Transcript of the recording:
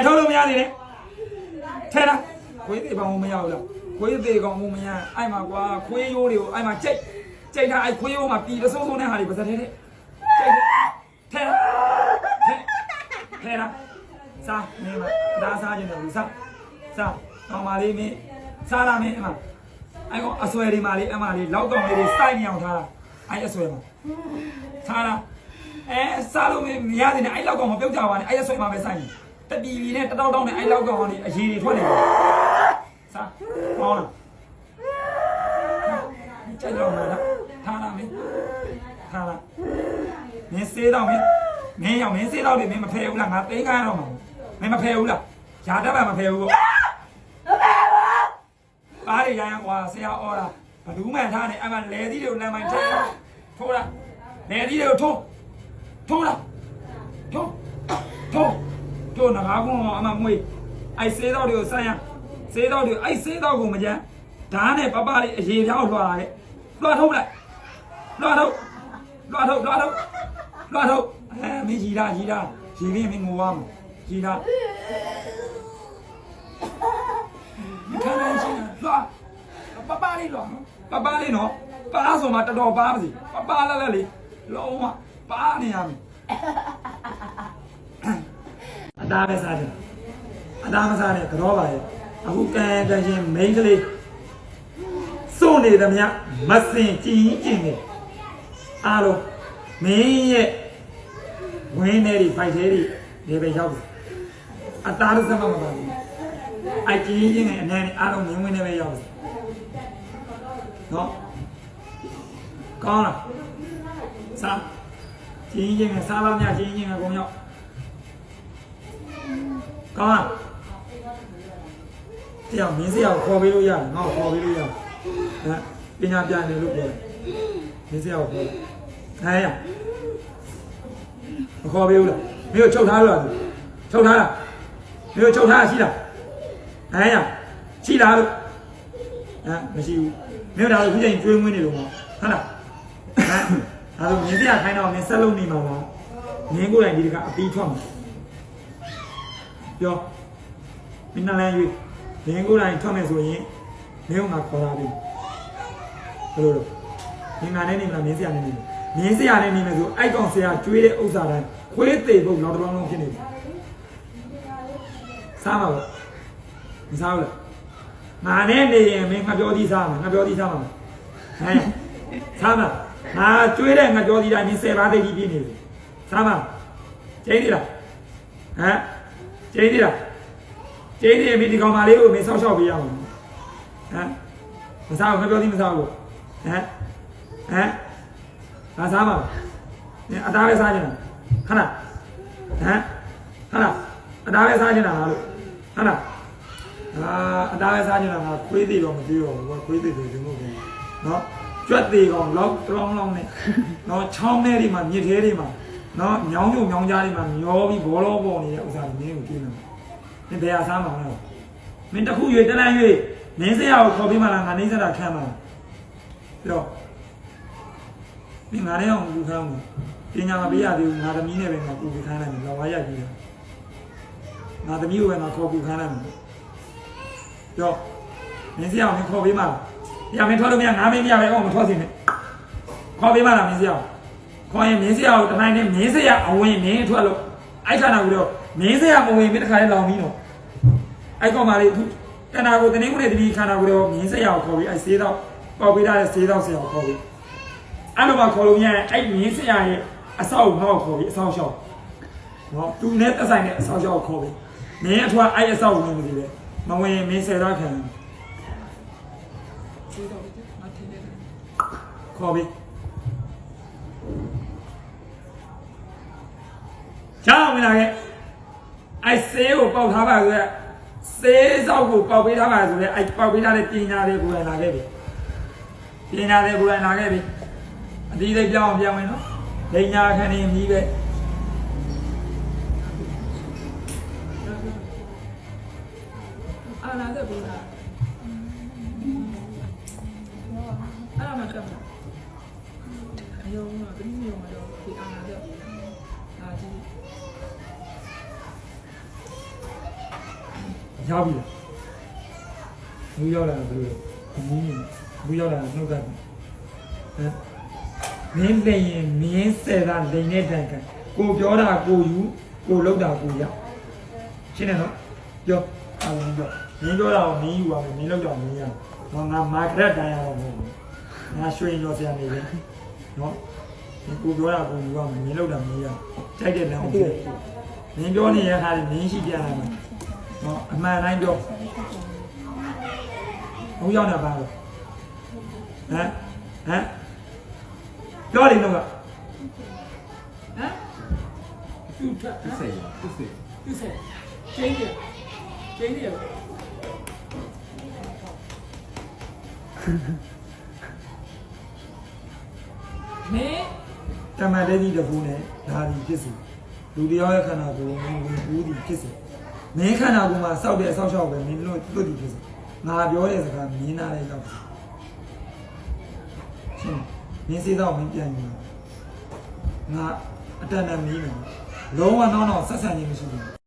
ပြန်ထုတ်လို့မရသေးနဲ့ထဲလားခွေးသေးပေါင်းမရဘူးလားခွေးသေးကောင်မမရအဲ့မှာကွာခွေးရိုးတွေကိုအဲ့မှာကြိတ်ကြိတ်ထားအဲ့ခွေးရိုးမှာပြည်တဆိုးဆိုးနဲ့ဟာတွေပါစတဲ့တဲ့ကြိတ်ထဲလားထဲထဲလားစားမင်းမဒါစားခြင်းတယ်စားစားကောင်မလေးမင်းစားလာမင်းအမအဲ့ကောင်အဆွဲတွေမှာလေးအမလေးလောက်ကောင်လေးတွေစိုက်နေအောင်ထားတာအဲ့အဆွဲမှာထားလားအဲစားလို့မရသေးနဲ့အဲ့လောက်ကောင်မပြုတ်ကြပါနဲ့အဲ့ရဆွဲမှာပဲဆိုင် တပီပီနဲ့တတောက်တောက်နဲ့အဲ့လောက်ကောင်ကနေအရေးတွေထွက်နေတယ်စားဟောလားကြိုက်တော့မှာလားထားလားမင်းထားလားမင်းစေးတော့မင်းမင်းရောက်မင်းစေးတော့လေမင်းမဖယ်ဘူးလားငါသိမ်းခိုင်းတော့မှာမင်းမဖယ်ဘူးလားຢာတက်ပါမဖယ်ဘူးပေါ့ပါးရရန်ကွာဆရာအော်တာဘလူးမှန်ထားနေအဲ့မှာလဲသီးတွေကိုလမ်းမိုင်းထိုးထိုးလားလဲသီးတွေကိုထိုးထိုးလားထိုးထိုး ထိုးနဂါကုန်းအမမွေးအိုက်ဆေးတော့တွေကိုဆက်ရဆေးတော့တွေအိုက်ဆေးတော့ကိုမကြမ်းဓာတ်နဲ့ပပလေးအရေပြောင်းလွှာခဲ့လွှာထုတ်လိုက်လွှာထုတ်လွှာထုတ်လွှာထုတ်လွှာထုတ်အဲမင်းကြီးတာကြီးတာကြီးပြီးမင်းငိုရမှာကြီးတာမခံနိုင်ရှင်လွှာပပလေးလွှာပပလေးနော်ပါဆိုမှတော်တော်ပါပါစီပပလာလာလေးလုံးဝပါနေရမယ်အ သားပဲစားတယ်အသားမစားနဲ့ကြောပါရဲ့အခုကံတန်ရှင်မိန်းကလေးစုံနေသမျှမစင်ကြည်ကြည်နေအားလုံးမင်းရဲ့ဝင်းနေဒီဖိုက်သေးဒီနေပဲရောက်ပြီအသားရစမမပါဘူးအကြည်ချင်းနဲ့အနေနဲ့အားလုံးမင်းဝင်းနေပဲရောက်ပြီနော်ကောင်းလားစားကြည်ချင်းနဲ့စားပါမြကြည်ချင်းနဲ့အကုန်ရောက် ကောင်းလားတရားမင်းစရာကိုခေါ်ပေးလို့ရတယ်ငါ့ကိုခေါ်ပေးလို့ရတယ်ဟမ်ပညာပြနေလို့ပြောတယ်မင်းစရာကိုခေါ်နိုင်ရမခေါ်ပေးဘူးလားမင်းတို့ချုပ်ထားလို့လားချုပ်ထားလားမင်းတို့ချုပ်ထားရှိလားနိုင်ရရှိလားလို့ဟမ်မရှိဘူးမင်းတို့ဒါလို့ခုချိန်ကျွေးမွေးနေလို့မဟုတ်လားဟမ်ဒါလို့မင်းစရာခိုင်းတော့မင်းဆက်လုပ်နေမှာလားမင်းကိုယ်တိုင်ဒီတကအပီးထွက်မှာ ပြောမင်းနလန်းရွေးလင်းကိုယ်တိုင်ထွက်မယ်ဆိုရင်မင်းကငါခေါ်လာပြီဘယ်လိုလဲမင်းငါနဲ့နေမလားမင်းဆရာနဲ့နေမလားမင်းဆရာနဲ့နေမယ်ဆိုအိုက်ကောင်ဆရာကျွေးတဲ့ဥစ္စာတိုင်းခွေးသေးဖို့နောက်တစ်လုံးလုံးဖြစ်နေပြီစားပါဘောမစားဘူးလားငါနဲ့နေရင်မင်းငါပြောသီးစားမှာငါပြောသီးစားမှာဟမ်စားမှာငါကျွေးတဲ့ငါပြောသီးတိုင်းမင်းဆယ်ပါးသိကြီးပြည့်နေပြီစားမှာကျင်းနေလားဟမ် ကျင်းသေးလားကျင်းသေးပြီဒီကောင်မလေးကိုမင်းဆောက်ရှောက်ပေးရအောင်ဟမ်မစားဘူးမပြောသေးမစားဘူးဟမ်ဟမ်ငါစားပါနင်အသားပဲစားနေတာခဏဟမ်ခဏအသားပဲစားနေတာလားလို့ခဏအာအသားပဲစားနေတာငါခွေးသေးတော့မသေးတော့ဘူးခွေးသေးတယ်ဒီမို့ဘူးနော်ကြွက်သေးကောင်လောက်တောင်းလောင်းနဲ့နော်ချောင်းထဲတွေမှာမြစ်ထဲတွေမှာ နော်ညောင်းညုံညောင်းကြားတွေမှာမျောပြီးဘောလုံးပေါ်နေတဲ့ဥစ္စာတွေမင်းကိုကြည့်နေမင်းဘယ်ဟာစားမှာလဲမင်းတစ်ခုရွေတလန်းရွေနင်းစရာကိုခေါ်ပြီးမှလားငါနေစရာခံမှာပြောမင်းငါနဲ့အောင်ကူခံမှုပညာမပေးရသေးဘူးငါသမီးနဲ့ပဲငါကူခံနိုင်တယ်လောဝါရကြည့်တယ်ငါသမီးကိုပဲငါခေါ်ကူခံနိုင်တယ်ပြောနင်းစရာကိုမင်းခေါ်ပြီးမှလားပြမင်းထွက်လို့မရငါမင်းမရပဲအောင်မထွက်စင်းနဲ့ခေါ်ပြီးမှလားမင်းစရာကို ခေါ်ရင်မင်းစရာကိုတနိုင်နဲ့မင်းစရာအဝင်မင်းထွက်လို့အိုက်ခါနာကူတော့မင်းစရာမဝင်မင်းတခါလေးလောင်ပြီးတော့အဲ့ကောင်မလေးအခုတနာကိုတနင်္ဂနွေတတိခါနာကူတော့မင်းစရာကိုခေါ်ပြီးအဲ့ဆေးတော့ပေါက်ပေးထားတဲ့ဆေးတော့ဆရာကိုခေါ်ပြီးအဲ့လိုမှခေါ်လို့မရရင်အဲ့မင်းစရာရဲ့အဆောက်ငေါ့ခေါ်ပြီးအဆောက်ရှောက်နော်သူနဲ့သက်ဆိုင်တဲ့အဆောက်ရှောက်ခေါ်ပြီးမင်းအထွားအဲ့အဆောက်ဝင်မကြည့်လေမဝင်ရင်မင်းဆယ်တော့ခံခေါ်ပြီး ချောင်းဝင်လာခဲ့အဲဆေးကိုပေါက်ထားပါဆိုရက်ဆေးစောက်ကိုပေါက်ပေးထားပါဆိုရက်အဲပေါက်ပေးထားတဲ့ပညာတွေကိုယ်တိုင်လာခဲ့ပြီပညာတွေကိုယ်တိုင်လာခဲ့ပြီအတီးလေးပြောင်းအောင်ပြောင်းဝင်နော်ဒိညာခဏနေမြည်ပဲအာနာတဲ့ဘူးလားအဲ့ဒါမှကပ်မှာအယုံကတနည်းမျိုးမှာတော့ဒီအာနာတဲ့အာကြီး ရောက်ပြီလားဘူးရောက်လာတာဘယ်လိုလဲမင်းကြီးဘူးရောက်လာတာနှုတ်ကပ်ဟမ်မင်းသိရင်မင်းဆယ်တာလိန်နဲ့တန်ကန်ကိုပြောတာကိုယူကိုလောက်တာကိုရရှင်းတယ်နော်ပြောအားလုံးပြောမင်းပြောတာကိုမင်းယူပါမယ်မင်းလောက်တာမင်းရတော့ငါမာကရက်တိုင်းရအောင်မဟုတ်ဘူးငါရွှေရောဆရာနေလေနော်ဒီ ကိုပြောတာကိုယူပါမယ်မင်းလောက်တာမင်းရကြိုက်တဲ့လမ်းကိုမင်းပြောနေတဲ့ဟာတွေမင်းရှိပြရမှာနော်အမှန်တိုင်းပြောဘုရားနဲ့ပါတော့ဟမ်ဟမ်ပြောတယ်တော့ကဟမ်သူ့ထက်သူစိတ်သူစိတ်သူ့ဆက်ကျင်းတယ်ကျင်းတယ်မင်း တမန်လေးကြီးတကူနဲ့ဓာရီဖြစ်စီလူတရားရဲ့ခန္ဓာကိုယ်ကိုဝင်ဘူးဒီဖြစ်စီမင်းခန္ဓာကိုယ်မှာစောက်တဲ့အဆောက်အအုံပဲမင်းတို့တို့ဒီဖြစ်စီငါပြောတဲ့စကားမင်းနားလေးတော့ရှင်းမင်းစေးတော့မင်းပြန်ယူငါအတန်တန်မင်းနော်လုံးဝတော့တော့ဆက်ဆံခြင်းမရှိဘူး